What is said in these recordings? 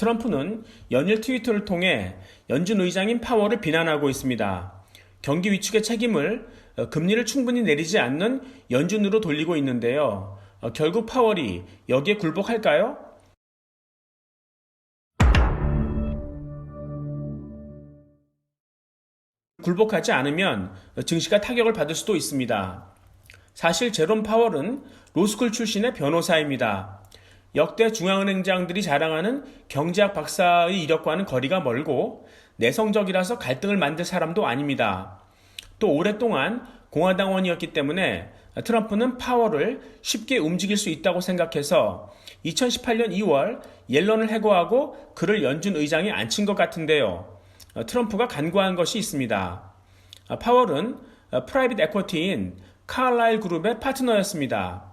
트럼프는 연일 트위터를 통해 연준 의장인 파월을 비난하고 있습니다. 경기 위축의 책임을 어, 금리를 충분히 내리지 않는 연준으로 돌리고 있는데요. 어, 결국 파월이 여기에 굴복할까요? 굴복하지 않으면 증시가 타격을 받을 수도 있습니다. 사실 제롬 파월은 로스쿨 출신의 변호사입니다. 역대 중앙은행장들이 자랑하는 경제학 박사의 이력과는 거리가 멀고 내성적이라서 갈등을 만들 사람도 아닙니다. 또 오랫동안 공화당원이었기 때문에 트럼프는 파월을 쉽게 움직일 수 있다고 생각해서 2018년 2월 옐런을 해고하고 그를 연준 의장에 앉힌 것 같은데요. 트럼프가 간과한 것이 있습니다. 파월은 프라이빗 에쿼티인 카알라일 그룹의 파트너였습니다.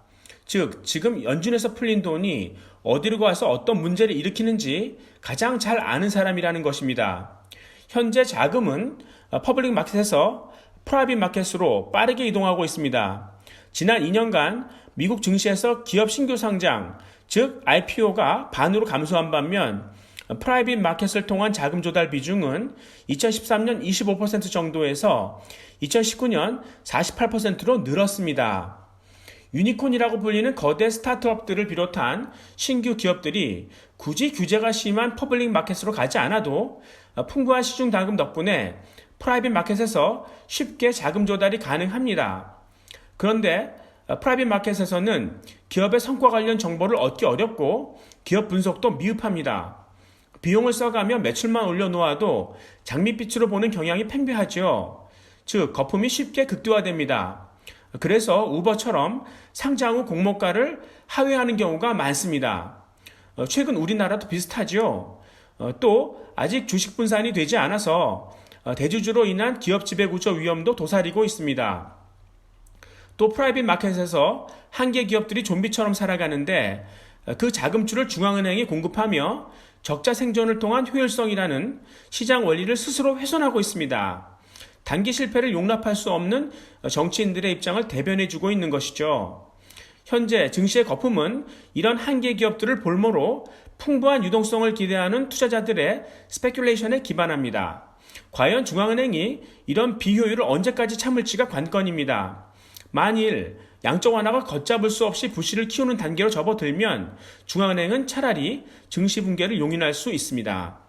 즉, 지금 연준에서 풀린 돈이 어디로 가서 어떤 문제를 일으키는지 가장 잘 아는 사람이라는 것입니다. 현재 자금은 퍼블릭 마켓에서 프라이빗 마켓으로 빠르게 이동하고 있습니다. 지난 2년간 미국 증시에서 기업 신규 상장, 즉 IPO가 반으로 감소한 반면 프라이빗 마켓을 통한 자금 조달 비중은 2013년 25% 정도에서 2019년 48%로 늘었습니다. 유니콘이라고 불리는 거대 스타트업들을 비롯한 신규 기업들이 굳이 규제가 심한 퍼블릭 마켓으로 가지 않아도 풍부한 시중 자금 덕분에 프라이빗 마켓에서 쉽게 자금 조달이 가능합니다. 그런데 프라이빗 마켓에서는 기업의 성과 관련 정보를 얻기 어렵고 기업 분석도 미흡합니다. 비용을 써가며 매출만 올려놓아도 장밋빛으로 보는 경향이 팽배하죠. 즉, 거품이 쉽게 극대화됩니다. 그래서 우버처럼 상장 후 공모가를 하회하는 경우가 많습니다. 어, 최근 우리나라도 비슷하죠. 어, 또 아직 주식 분산이 되지 않아서 어, 대주주로 인한 기업 지배 구조 위험도 도사리고 있습니다. 또 프라이빗 마켓에서 한계 기업들이 좀비처럼 살아가는데 그 자금줄을 중앙은행이 공급하며 적자 생존을 통한 효율성이라는 시장 원리를 스스로 훼손하고 있습니다. 단기 실패를 용납할 수 없는 정치인들의 입장을 대변해주고 있는 것이죠. 현재 증시의 거품은 이런 한계 기업들을 볼모로 풍부한 유동성을 기대하는 투자자들의 스페큘레이션에 기반합니다. 과연 중앙은행이 이런 비효율을 언제까지 참을지가 관건입니다. 만일 양적 완화가 걷잡을 수 없이 부실을 키우는 단계로 접어들면 중앙은행은 차라리 증시 붕괴를 용인할 수 있습니다.